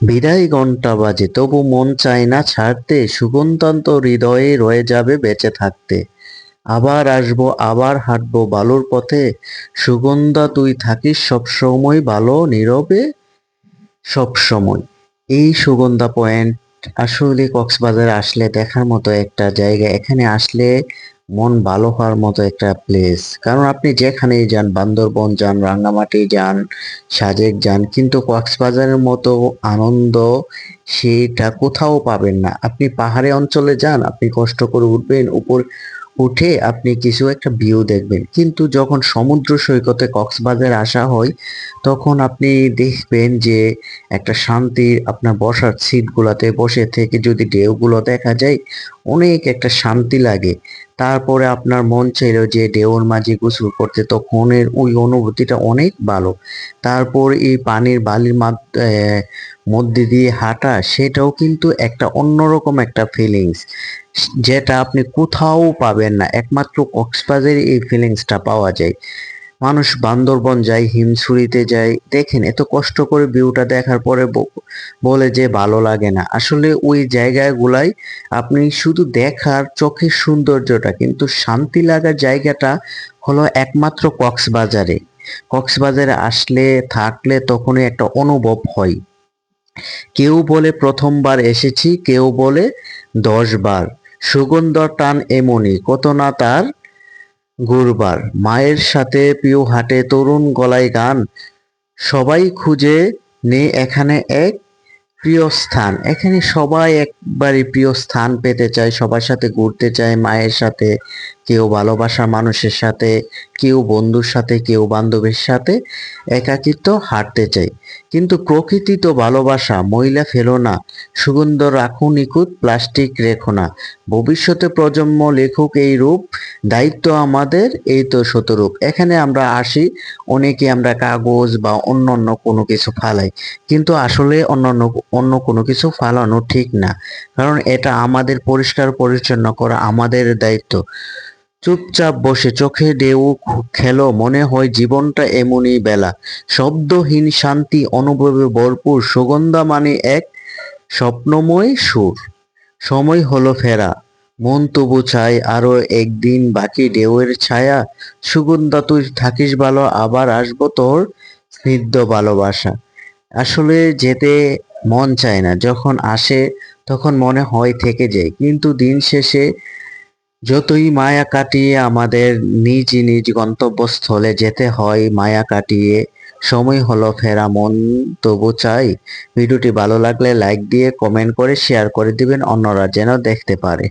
বিদায় ঘণ্টা বাজে, তবু মন চায় না ছাড়তে সুগন্ধান্ত হৃদয়ে রয়ে যাবে বেঁচে থাকতে। আবার আসব, আবার হাঁটবো বালুর পথে, সুগন্ধা তুই থাকিস সবসময় ভালো, নীরবে সবসময়। এই সুগন্ধা পয়েন্ট আসলে কক্সবাজার আসলে দেখার মতো একটা জায়গা। এখানে আসলে মন ভালো হওয়ার মতো একটা প্লেস কারণ আপনি যেখানেই যান, বান্দরবন যান, রাঙ্গামাটি যান, সাজেক যান, কিন্তু কক্সবাজারের মতো আনন্দ সেটা কোথাও পাবেন না। আপনি পাহাড়ে অঞ্চলে যান, আপনি কষ্ট করে উঠবেন, উপর উঠে আপনি কিছু একটা ভিউ দেখবেন। কিন্তু যখন সমুদ্র সৈকতে কক্সবাজার আসা হয়, তখন আপনি দেখবেন যে একটা শান্তির আপনার বসার সিটগুলোতে বসে থেকে যদি ঢেউগুলো দেখা যায়, অনেক একটা শান্তি লাগে। তারপরে আপনার মন চাইল যে ঢেউর মাঝে গোসল করতে তখনের ওই অনুভূতিটা অনেক ভালো। তারপর এই পানির বালির মধ্যে দিয়ে হাঁটা, সেটাও কিন্তু একটা অন্যরকম একটা ফিলিংস যেটা আপনি কোথাও পাবেন না। একমাত্র কক্সবাজারে এই ফিলিংসটা পাওয়া যায়। মানুষ বান্দরবন যায়, হিমছড়িতে যায়। দেখেন, এত কষ্ট করে ভিউটা দেখার পরে বলে যে ভালো লাগে না। আসলে ওই জায়গাগুলাই আপনি শুধু দেখার চোখের সৌন্দর্যটা, কিন্তু শান্তি লাগার জায়গাটা হলো একমাত্র কক্সবাজারে। কক্সবাজারে আসলে, থাকলে তখনই একটা অনুভব হয়। কেউ বলে প্রথমবার এসেছি, কেউ বলে দশ বার সুগন্ধ টান এমনি কত না তার গুরবার। মায়ের সাথে পিউ হাটে তরুণ গলায় গান, সবাই খুঁজে নে এখানে এক প্রিয় স্থান এখানে সবাই একবারই প্রিয় স্থান পেতে চায়, সবার সাথে ঘুরতে চায়, মায়ের সাথে কেউ ভালোবাসা মানুষের সাথে, কেউ বন্ধুর সাথে, কেউ বান্ধবীর সাথে একাকিত্ব হাঁটতে চাই কিন্তু প্রকৃতি তো ভালোবাসা মহিলা ফেলো না, সুগন্ধ রাখো নিখুঁত, প্লাস্টিক রেখো না। ভবিষ্যতে প্রজন্ম, লেখক এই রূপ, দায়িত্ব আমাদের এই তো শতরূপ। এখানে আমরা আসি, অনেকে আমরা কাগজ বা অন্য অন্য কোনো কিছু ফালাই। কিন্তু আসলে অন্য অন্য অন্য কোনো কিছু ফালানো ঠিক না। কারণ এটা আমাদের পরিষ্কার পরিচ্ছন্ন করা আমাদের দায়িত্ব। চুপচাপ বসে চোখে ঢেউ খেলো, মনে হয় জীবনটা এমনই বেলা। শব্দহীন শান্তি অনুভবে ভরপুর, সুগন্ধা মানে এক স্বপ্নময় সুর। সময় হলো ফেরা, মন তবু চায় আরও একদিন, বাকি ঢেউয়ের ছায়া। সুগন্ধা, তুই থাকিস ভালো, আবার আসব তোর স্নিগ্ধ ভালোবাসা। আসলে যেতে মন চায় না, যখন আসে তখন মনে হয় থেকে যায়, কিন্তু দিন শেষে যতই মায়া কাটিয়ে আমাদের নিজ নিজ গন্তব্যস্থলে যেতে হয়, মায়া কাটিয়ে সময় হলো ফেরা, মন তবু চাই। ভিডিওটি ভালো লাগলে লাইক দিয়ে, কমেন্ট করে, শেয়ার করে দিবেন অন্যরা যেন দেখতে পারে।